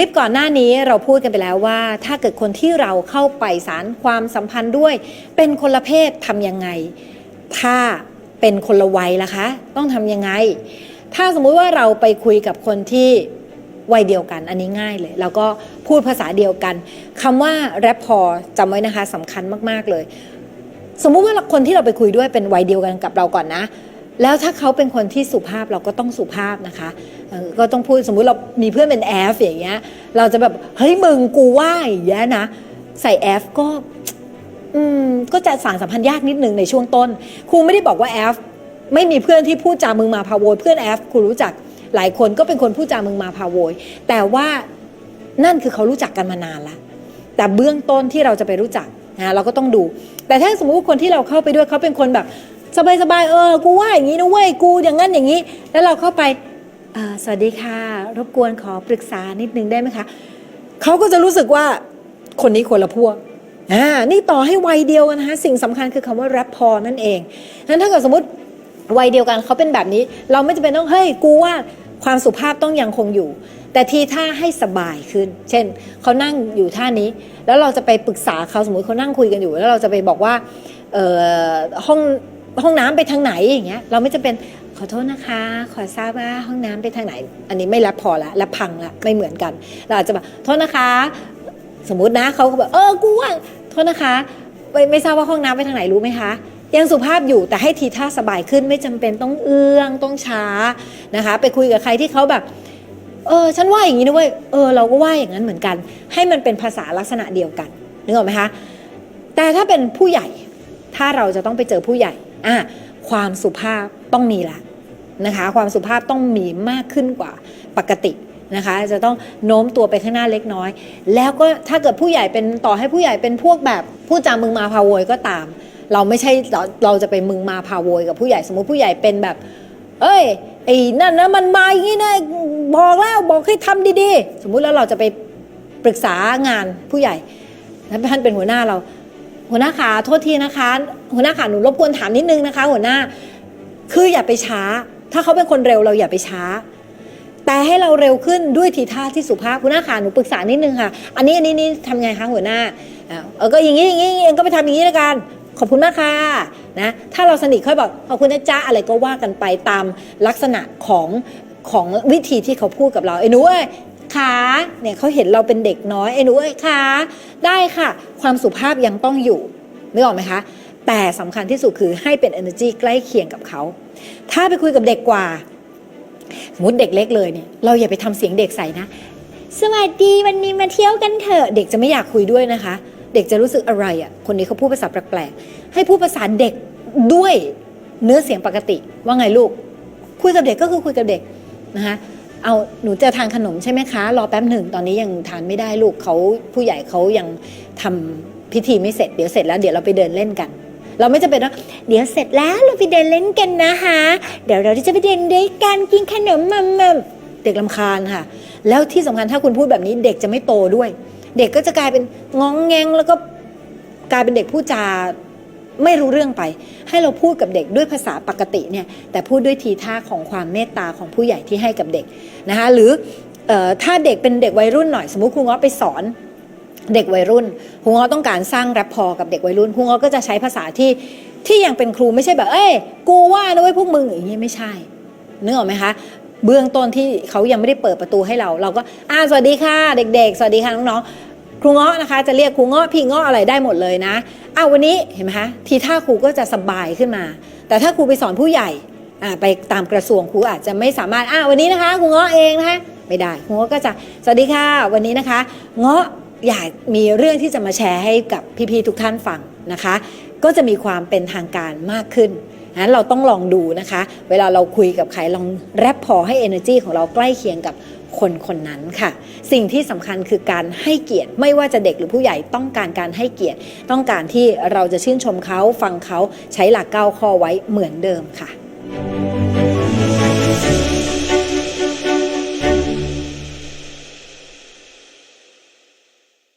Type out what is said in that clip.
ลิปก่อนหน้านี้เราพูดกันไปแล้วว่า ถ้าเกิดคนที่เราเข้าไปสารความสัมพันธ์ด้วย เป็นคนละเพศทำยังไง ถ้าเป็นคนละวัยล่ะคะ ต้องทำยังไง ถ้าสมมุติว่าเราไปคุยกับคนที่วัยเดียวกัน อันนี้ง่ายเลย แล้วก็พูดภาษาเดียวกันคำว่าแรปพอจำไว้นะคะสำคัญมาก ๆ เลย สมมุติว่าคนที่เราไปคุยด้วยเป็นวัยเดียวกันกับเราก่อนนะ แล้วถ้าเขาเป็นคนที่สุภาพเราก็ต้องสุภาพนะคะเออก็ต้องพูดสมมุติเรามีเพื่อนเป็นแอฟอย่างเงี้ย เราจะแบบเฮ้ยมึงกูว่าอย่างเงี้ยนะใส่แอฟก็ อืมก็จะสารสัมพันธ์ยากนิดนึงในช่วงต้นครูไม่ได้บอกว่าแอฟไม่มีเพื่อนที่พูดจามึงมาพาโวยเพื่อนแอฟครูรู้จักหลายคนก็เป็นคนพูดจามึงมาพาโวยแต่ว่านั่นคือเขารู้จักกันมานานล้วแต่เบื้องต้นที่เราจะไปรู้จักนะเราก็ต้องดู แต่ถ้าสมมติคนที่เราเข้าไปด้วยเขาเป็นคนแบบ สบายๆเออ กูว่าอย่างนี้นะเว้ยกูอย่างนั้นอย่างนี้ แล้วเราเข้าไปสวัสดีค่ะ รบกวนขอปรึกษานิดนึงได้ไหมคะเขาก็จะรู้สึกว่าคนนี้คนละพวกอ่านี่ต่อให้วัยเดียวกันนะคะสิ่งสำคัญคือคำว่าแรปพอนั่นเองนั้นถ้าเกิดสมมติวัยเดียวกันเขาเป็นแบบนี้ เราไม่จำเป็นต้องเฮ้ยกูว่าความสุภาพต้องยังคงอยู่ แต่ทีท่าให้สบายขึ้น เช่นเขานั่งอยู่ท่านี้ แล้วเราจะไปปรึกษาเขาสมมติเขานั่งคุยกันอยู่ แล้วเราจะไปบอกว่าเอ่อห้อง ห้องน้ำไปทางไหนอย่างเงี้ยเราไม่จำเป็นขอโทษนะคะ ขอทราบว่าห้องน้ำไปทางไหน อันนี้ไม่แรปพอละและพังละไม่เหมือนกัน เราอาจจะแบบโทษนะคะ สมมตินะเขาก็แบบเออกูว่าโทษนะคะไม่ไม่ทราบว่าห้องน้ำไปทางไหนรู้ไหมคะยังสุภาพอยู่แต่ให้ทีท่าสบายขึ้นไม่จำเป็นต้องเอื้องต้องช้านะคะ ไปคุยกับใครที่เขาแบบเออฉันว่าอย่างนี้นะเว้ยเออเราก็ว่าอย่างนั้นเหมือนกัน ให้มันเป็นภาษาลักษณะเดียวกันนึกออกไหมคะแต่ถ้าเป็นผู้ใหญ่ถ้าเราจะต้องไปเจอผู้ใหญ่ อะความสุภาพต้องมีละนะคะความสุภาพต้องมีมากขึ้นกว่าปกตินะคะ จะต้องโน้มตัวไปข้างหน้าเล็กน้อย แล้วก็ถ้าเกิดผู้ใหญ่เป็นต่อให้ผู้ใหญ่เป็นพวกแบบพูดจามึงมาพาโวยก็ตาม เราไม่ใช่เราเราจะไปมึงมาพาโวยกับผู้ใหญ่สมมติผู้ใหญ่เป็นแบบ เอ้ยไอ้นั่นนะมันมาอย่างนี้นะบอกแล้วบอกให้ทำดีๆ สมมุติแล้วเราจะไปปรึกษางานผู้ใหญ่แล้วท่านเป็นหัวหน้าเรา หัวหน้าขาโทษทีนะคะ หัวหน้าขาหนูรบกวนถามนิดนึงนะคะ หัวหน้าคืออย่าไปช้า ถ้าเขาเป็นคนเร็วเราอย่าไปช้า แต่ให้เราเร็วขึ้นด้วยทีท่าที่สุภาพหัวหน้าขาหนูปรึกษานิดนึงค่ะ อันนี้อันนี้นี่ทำไงคะหัวหน้าอ่าเออก็อย่างนี้อย่างนี้เองก็ไปทำอย่างนี้แล้วกันขอบคุณมากค่ะนะถ้าเราสนิทค่อยบอกขอบคุณนะจ๊ะอะไรก็ว่ากันไปตามลักษณะของของวิธีที่เขาพูดกับเราไอ้หนูเอ้ยขาเนี่ยเขาเห็นเราเป็นเด็กน้อยไอ้หนูเอ้ยขาได้ค่ะ ความสุภาพยังต้องอยู่นึกออกไหมคะ แต่สำคัญที่สุดคือให้เป็น energy ใกล้เคียงกับเขา ถ้าไปคุยกับเด็กกว่า สมมติเด็กเล็กเลยเนี่ยเราอย่าไปทำเสียงเด็กใส่นะ สวัสดีวันนี้มาเที่ยวกันเถอะ เด็กจะไม่อยากคุยด้วยนะคะ เด็กจะรู้สึกอะไรอะ่ะ คนนี้เขาพูดภาษาแปลกๆ ให้พูดภาษาเด็กด้วยเนื้อเสียงปกติ ว่าไงลูก คุยกับเด็กก็คือคุยกับเด็กนะคะ เอาหนูจะทานขนมใช่ไหมคะ รอแป๊บหนึ่งตอนนี้ยังทานไม่ได้ลูกเขาผู้ใหญ่เขายังทำพิธีไม่เสร็จเดี๋ยวเสร็จแล้วเดี๋ยวเราไปเดินเล่นกัน เราไม่จะเป็นว่าเดี๋ยวเสร็จแล้วเราไปเดินเล่นกันนะคะ เดี๋ยวเราจะไปเดินด้วยกันกินขนมมัมมัมเด็กลำคาญค่ะ แล้วที่สำคัญถ้าคุณพูดแบบนี้เด็กจะไม่โตด้วย เด็กก็จะกลายเป็นงองแงงแล้วก็กลายเป็นเด็กพูดจา ไม่รู้เรื่องไป ให้เราพูดกับเด็กด้วยภาษาปกติเนี่ยแต่พูดด้วยทีท่าของความเมตตาของผู้ใหญ่ที่ให้กับเด็กนะคะหรืออถ้าเด็กเป็นเด็กวัยรุ่นหน่อย สมมุติครูง้อไปสอนเด็กวัยรุ่นครูง้อต้องการสร้างแรปพอกับเด็กวัยรุ่นครูง้อก็จะใช้ภาษาที่ที่ยังเป็นครูไม่ใช่แบบ เอ้ยกูว่านะเว้ยพวกมึงอย่างนี้ไม่ใช่นึกออกไหมคะเบื้องต้นที่เขายังไม่ได้เปิดประตูให้เรา เราก็อ่าสวัสดีค่ะ เด็ก ๆ สวัสดีค่ะน้องๆ ครูเงาะนะคะ จะเรียกครูเงาะพี่เงาะอะไรได้หมดเลยนะอ้าววันนี้เห็นไหมคะทีท่าครูก็จะสบายขึ้นมา แต่ถ้าครูไปสอนผู้ใหญ่อ่าไปตามกระทรวงครูอาจจะไม่สามารถอ้าววันนี้นะคะครูเงาะเองนะคะไม่ได้ครูเงาะก็จะสวัสดีค่ะวันนี้นะคะ เงาะอยากมีเรื่องที่จะมาแชร์ให้กับพี่ๆทุกท่านฟังนะคะ ก็จะมีความเป็นทางการมากขึ้น นั้นเราต้องลองดูนะคะ เวลาเราคุยกับใครลองแรปพอให้ energy ของเราใกล้เคียงกับคนคนนั้นค่ะ สิ่งที่สำคัญคือการให้เกียรติ ไม่ว่าจะเด็กหรือผู้ใหญ่ต้องการการให้เกียรติ ต้องการที่เราจะชื่นชมเขาฟังเขาใช้หลักเก้าข้อไว้เหมือนเดิมค่ะ